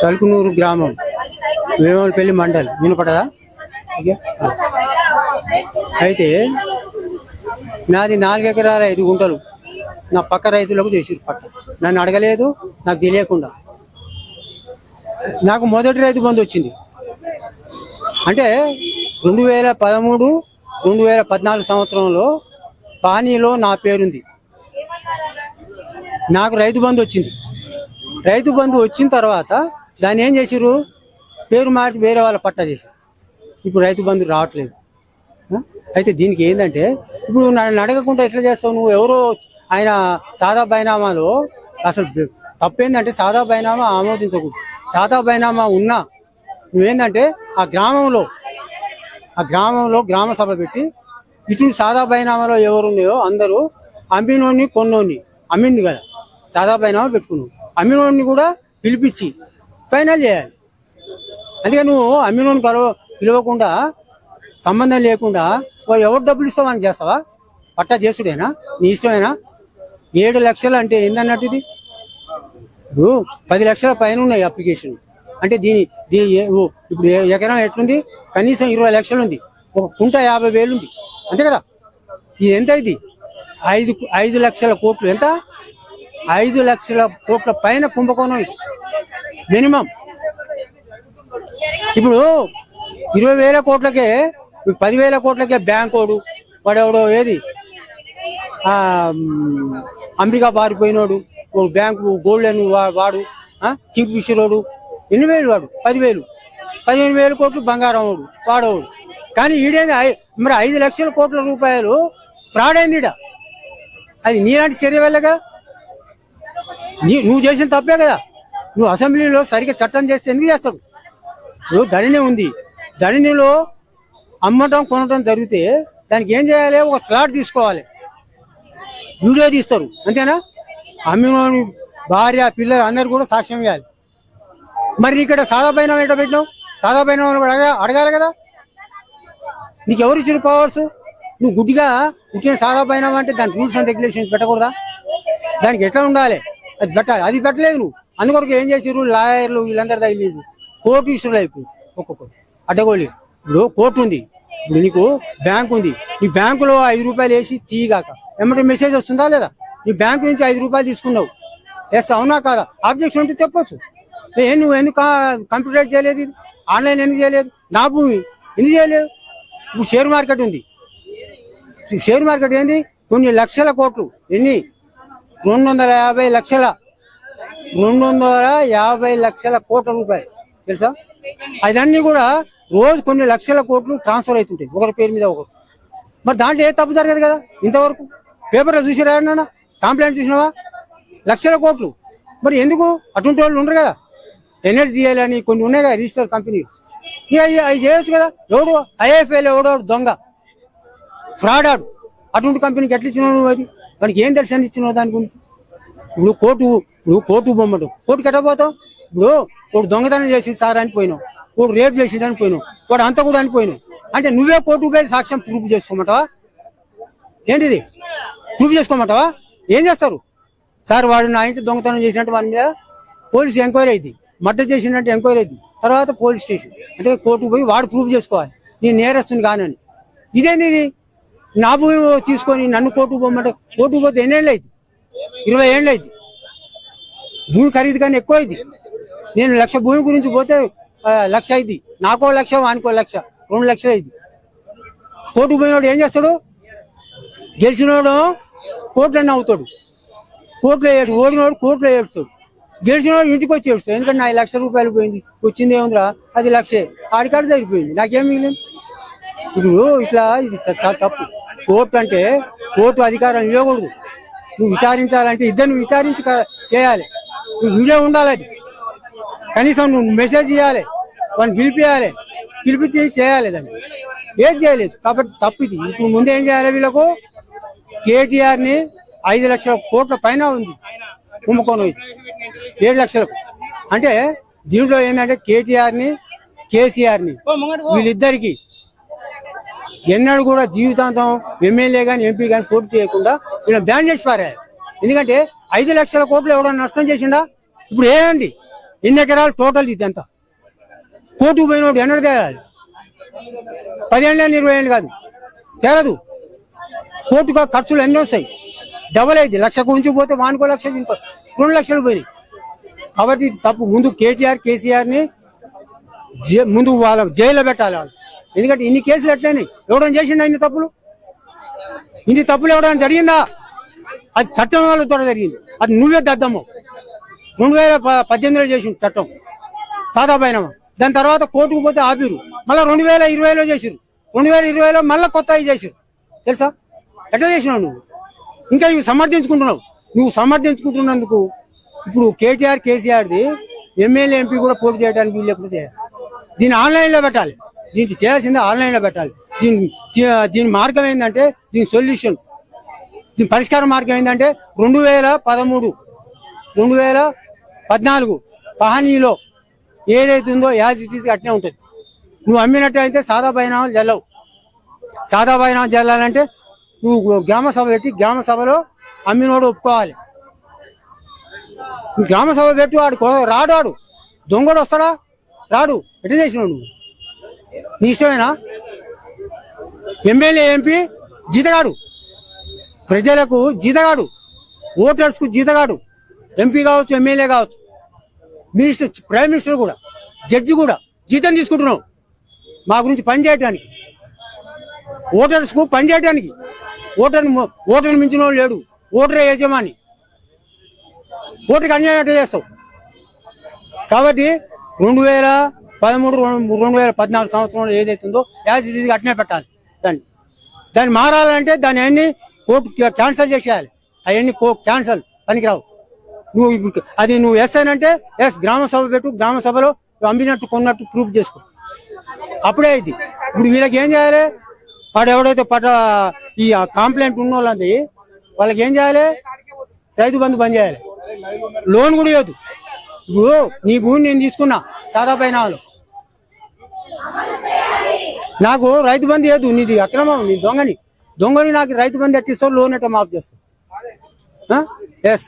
సల్కునూరు గ్రామం వేమలపల్లి మండల్. వినపడదా? ఓకే. అయితే నాది నాలుగు ఎకరాల ఐదు గుంటలు. నా పక్క రైతులకు చేసి పట్ట నన్ను అడగలేదు నాకు తెలియకుండా. నాకు మొదటి రైతు బంధు వచ్చింది. అంటే రెండు వేల పదమూడు రెండు వేల పద్నాలుగు సంవత్సరంలో పానీలో నా పేరుంది. నాకు రైతు బంధు వచ్చింది. రైతు బంధు వచ్చిన తర్వాత దాన్ని ఏం చేసిర్రు? పేరు మార్చి వేరే వాళ్ళ పట్టా చేశారు ఇప్పుడు రైతు బంధు రావట్లేదు. అయితే దీనికి ఏంటంటే ఇప్పుడు నన్ను ఎట్లా చేస్తావు నువ్వు? ఎవరో ఆయన సాదా బైనామాలో అసలు తప్పేందంటే సాదా బైనామా ఆమోదించకూడదు. సాదా బైనామా ఉన్నా నువ్వేందంటే ఆ గ్రామంలో ఆ గ్రామంలో గ్రామ సభ పెట్టి ఇటువంటి సాదా బైనామాలో ఎవరున్నాయో అందరూ అమ్మినోని కొన్నోని అమ్మింది కదా. సాదా బైనామా పెట్టుకున్నావు. అమ్మినోని కూడా పిలిపించి ఫైనల్ చేయాలి. అందుకే నువ్వు అమ్మినోని కలవ పిలవకుండా సంబంధం లేకుండా వాడు ఎవరు డబ్బులు ఇస్తావు అని చేస్తావా? పట్టా చేసుడేనా? నీ ఇష్టమేనా? ఏడు లక్షలు అంటే ఏందన్నట్టు ఇది? ఇప్పుడు పది లక్షల పైన ఉన్నాయి అప్లికేషన్ అంటే దీని దీని ఇప్పుడు ఎకరం ఎట్లుంది? కనీసం ఇరవై లక్షలు ఉంది. ఒక కుంట యాభై వేలు ఉంది అంతే కదా? ఇది ఎంత ఇది? ఐదు ఐదు లక్షల కోట్లు. ఎంత? ఐదు లక్షల కోట్ల పైన కుంభకోణం మినిమం. ఇప్పుడు ఇరవై వేల కోట్లకే పదివేల కోట్లకే బ్యాంకోడు వాడెవడో ఏది? ఆ, అమెరికా పారిపోయినోడు బ్యాంకు గోల్డ్ అని వాడు ఆ, కింగ్ ఫిషరోడు ఎన్ని వేలు వాడు? పదివేలు. పదిహేను వేల కోట్లు బంగారం వాడు వాడవాడు కానీ ఈడేది ఐ- మరి ఐదు లక్షల కోట్ల రూపాయలు ఫ్రాడ్ అయింది ఈడ అది నీలాంటి చర్య వల్లగా? నీ నువ్వు చేసిన తప్పే కదా. నువ్వు అసెంబ్లీలో సరిగ్గా చట్టం చేస్తే ఎందుకు చేస్తాడు నువ్వు ధరణి ఉంది. ధరణిలో అమ్మటం కొనటం జరిగితే దానికి ఏం చేయాలి? ఒక స్లాట్ తీసుకోవాలి. వీడియో తీస్తారు. అంతేనా? అమ్మినోని భార్య పిల్లలు అందరు కూడా సాక్ష్యం ఇవ్వాలి. మరి ఇక్కడ సాదా పైన ఏంటో పెట్టినావు? సాదా పైన అడగాలి కదా. నీకు ఎవరు ఇచ్చిన పవర్స్ నువ్వు గుడ్డిగా ఇచ్చిన సాదా పైన అంటే దాని రూల్స్ అండ్ రెగ్యులేషన్స్ పెట్టకూడదా? దానికి ఎట్లా ఉండాలి? అది పెట్టాలి అది పెట్టలేదు నువ్వు. అందుకొరకు ఏం చేసిర్రు? లాయర్లు వీళ్ళందరూ తగిలేదు కోర్టు ఇష్యూలు అయిపోయి ఒక్కొక్కరు. అడ్డగోలి. ఇప్పుడు కోర్టు ఉంది. ఇప్పుడు నీకు బ్యాంక్ ఉంది. నీ బ్యాంకులో ఐదు రూపాయలు వేసి తీయగాక. ఏమంటే మెసేజ్ వస్తుందా లేదా? నీ బ్యాంకు నుంచి ఐదు రూపాయలు తీసుకున్నావు. ఎస్ అవునా కాదా? ఆబ్జెక్షన్ ఉంటే చెప్పొచ్చు. ఏ నువ్వు ఎందుకు కంప్యూటర్ చేయలేదు ఇది? ఆన్లైన్ ఎందుకు చేయలేదు? నా భూమి ఎందుకు చేయలేదు? ఇప్పుడు షేర్ మార్కెట్ ఉంది. షేర్ మార్కెట్ ఏంది? కొన్ని లక్షల కోట్లు ఎన్ని రెండు వందల యాభై లక్షల రెండు వందల యాభై లక్షల కోట్ల రూపాయలు. తెలుసా? అదన్నీ కూడా రోజు కొన్ని లక్షల కోట్లు ట్రాన్స్ఫర్ అవుతుంటాయి. ఒకరి పేరు మీద ఒకరు. మరి దాంట్లో ఏ తప్పు జరగదు కదా ఇంతవరకు? పేపర్లో చూసి రాయన్నా కంప్లైంట్ చూసినావా? లక్షల కోట్లు. మరి ఎందుకు? అటువంటి వాళ్ళు ఉండరు కదా. ఎన్ఎస్డిఎల్ అని కొన్ని ఉన్నాయి కదా రిజిస్టర్ కంపెనీ. అవి అవి చేయొచ్చు కదా. ఎవడు ఐఎఫ్ఎల్ ఎవడో దొంగ. ఫ్రాడ్ ఆడు అటువంటి కంపెనీకి ఎట్లా ఇచ్చినావు నువ్వు అది? వాడికి ఏం తెలుసు అని ఇచ్చినావు దాని గురించి? ఇప్పుడు కోర్టు నువ్వు కోర్టు బొమ్మడు. కోర్టు కట్టబోతావు ఇప్పుడు వాడు దొంగతనం చేసి సార్ అని పోయినావు. వాడు రేపు చేసి అని పోయినావు. వాడు అంత కూడా అని పోయినావు. అంటే నువ్వే కోర్టు పోయి సాక్ష్యం ప్రూఫ్ చేసుకోమంటావా? ఏంటిది? ప్రూఫ్ చేసుకోమంటావా? ఏం చేస్తారు? సార్ వాడు నా ఇంటి దొంగతనం చేసినట్టు వాడి మీద పోలీస్ ఎంక్వైరీ అయింది. మర్డర్ చేసినట్టు ఎంక్వైరీ అయింది. తర్వాత పోలీస్ స్టేషన్. అంటే కోర్టుకు పోయి వాడు ప్రూఫ్ చేసుకోవాలి. నేను నేరస్తుంది కానని. ఇదేంది నా భూమి తీసుకొని నన్ను కోర్టు పోమంటే కోర్టు పోతే ఎన్నేళ్ళు అయింది? ఇరవై ఏళ్ళు అయింది. భూమి ఖరీదు కానీ ఎక్కువ అయింది. నేను లక్ష భూమి గురించి పోతే లక్ష అయింది. నాకో లక్ష వానికో లక్ష రెండు లక్షలు అయింది. కోర్టు పోయినోడు ఏం చేస్తాడు? గెలిచినోడు కోర్టులన్నీ అవుతాడు కోర్టులో ఏడు ఓడినోడు కోర్టులో ఏడుస్తాడు. గెలిచినోడు ఇంటికి వచ్చి ఏడుస్తాడు. ఎందుకంటే నా లక్ష రూపాయలు పోయింది. వచ్చింది ఏముందిరా? అది లక్షే. ఆడికాడ జరిగిపోయింది. నాకేం మిగిలింది? ఇప్పుడు ఇట్లా ఇది తప్పు. కోర్టు అంటే కోర్టు అధికారం ఇవ్వకూడదు. నువ్వు విచారించాలంటే ఇద్దరిని విచారించి చేయాలి. నువ్వు వీడియో ఉండాలి అది. కనీసం నువ్వు మెసేజ్ ఇవ్వాలి వాళ్ళని పిలిపియాలి పిలిపించి చేయాలి దాన్ని. ఏం చేయలేదు. కాబట్టి తప్పు ఇది. ఇప్పుడు ముందు ఏం చేయాలి వీళ్ళకు? కేటీఆర్ని ఐదు లక్షల కోట్ల పైన ఉంది. కుంభకోణం ఇది. ఏడు లక్షలకు. అంటే దీంట్లో ఏంటంటే కేటీఆర్ని కేసీఆర్ని వీళ్ళిద్దరికి ఎన్నడూ కూడా జీవితాంతం ఎమ్మెల్యే కానీ ఎంపీ కానీ పోటీ చేయకుండా ఈయన బ్యాన్ చేసి పారారు ఎందుకంటే ఐదు లక్షల కోట్లు ఎవడన్నా నష్టం చేసిండా? ఇప్పుడు ఏమండి? ఎన్ని ఎకరాలు టోటల్ ఇదంతా? కోర్టుకు పోయినోడు ఎన్నడు తేరాలి. పదేళ్ళు ఇరవై ఏళ్ళు కాదు. తేలదు కోర్టుకు ఖర్చులు ఎన్ని వస్తాయి. డబల్ అయింది. లక్షకు ఉంచి పోతే వానికో లక్ష ఇంకో రెండు లక్షలు పోయినాయి. కాబట్టి తప్పు. ముందు కేటీఆర్ కేసీఆర్ని ముందు వాళ్ళ జైల్లో పెట్టాలి వాళ్ళు. ఎందుకంటే ఇన్ని కేసులు ఎట్లయినాయి? ఎవడని చేసిండు ఇన్ని తప్పులు? ఇన్ని తప్పులు ఎవడని జరిగిందా? అది చట్టం వాళ్ళతో జరిగింది. అది నువ్వే దద్దము రెండు వేల ప- పద్దెనిమిదిలో చేసింది చట్టం. సాదా దాని తర్వాత కోర్టుకు పోతే ఆపిరు మళ్ళీ రెండు వేల ఇరవైలో చేసిరు రెండు వేల ఇరవైలో మళ్ళీ కొత్త చేసిరు తెలుసా? ఎట్లా చేసినావు నువ్వు? ఇంకా నువ్వు సమర్థించుకుంటున్నావు. నువ్వు సమర్థించుకుంటున్నందుకు ఇప్పుడు కేటీఆర్ కేసీఆర్ది ఎమ్మెల్యే ఎంపీ కూడా పోటీ చేయడానికి వీళ్ళు ఎప్పుడు చేయాలి. దీన్ని ఆన్లైన్లో పెట్టాలి. దీనికి చేయాల్సింది ఆన్లైన్లో పెట్టాలి. దీని దీని మార్గం ఏంటంటే దీని సొల్యూషన్. దీని పరిష్కార మార్గం ఏంటంటే రెండు వేల పదమూడు రెండు వేల పద్నాలుగు పహానీలో ఏదైతే ఉందో యాజ్ ఇట్ ఈస్ అట్నే ఉంటుంది. నువ్వు అమ్మినట్టు అయితే సాదా బైనామాలు జల్లవు. సాదా బైనామాలు జల్లాలంటే నువ్వు గ్రామ సభ పెట్టి గ్రామ సభలో అమ్మినోడు ఒప్పుకోవాలి. నువ్వు గ్రామ సభ పెట్టి వాడు రాడు వాడు దొంగడు వస్తాడా? రాడు. ఎట్లా చేసినావు నువ్వు? నీ ఇష్టమేనా? ఎమ్మెల్యే ఎంపీ జీతగాడు. ప్రజలకు జీతగాడు. ఓటర్స్కు జీతగాడు. ఎంపీ కావచ్చు ఎమ్మెల్యే కావచ్చు. మినిస్టర్ ప్రైమ్ మినిస్టర్ కూడా జడ్జి కూడా జీతం తీసుకుంటున్నావు. మా గురించి పని చేయడానికి ఓటర్స్కు పని చేయడానికి ఓటర్ ఓటర్ని మించిన వాడు లేడు. ఓటరే యజమాని. ఓటర్కి అన్యాయం ఎట్లా చేస్తావు? కాబట్టి రెండు వేల పదమూడు రెండు రెండు వేల పద్నాలుగు సంవత్సరంలో ఏదైతే ఉందో యాజ్ ఇట్ ఈజ్ అట్నే పెట్టాలి దాన్ని. దాన్ని మారాలంటే దాన్ని అన్ని కోర్టు క్యాన్సల్ చేసేయాలి. అవన్నీ క్యాన్సల్ పనికిరావు. నువ్వు ఇప్పుడు అది నువ్వు వేస్తానంటే ఎస్ గ్రామ సభ పెట్టు గ్రామ సభలో నువ్వు అమ్మినట్టు కొన్నట్టు ప్రూఫ్ చేసుకో. అప్పుడే అయింది ఇప్పుడు వీళ్ళకి ఏం చేయాలి? వాడు ఎవడైతే పట ఈ కాంప్లైంట్ ఉన్న వాళ్ళది వాళ్ళకి ఏం చేయాలి? రైతు బంధు బంద్ చేయాలి. లోన్ కూడా ఇవ్వదు ఇప్పుడు నీ భూమిని నేను తీసుకున్నా సాదా పైన నాకు రైతు బంధు ఏదు నీది అక్రమం నీ దొంగని. దొంగని నాకు రైతు బంధు ఎట్టిస్తావు లోన్ ఎట్ట మాఫ్ చేస్తావు? ఎస్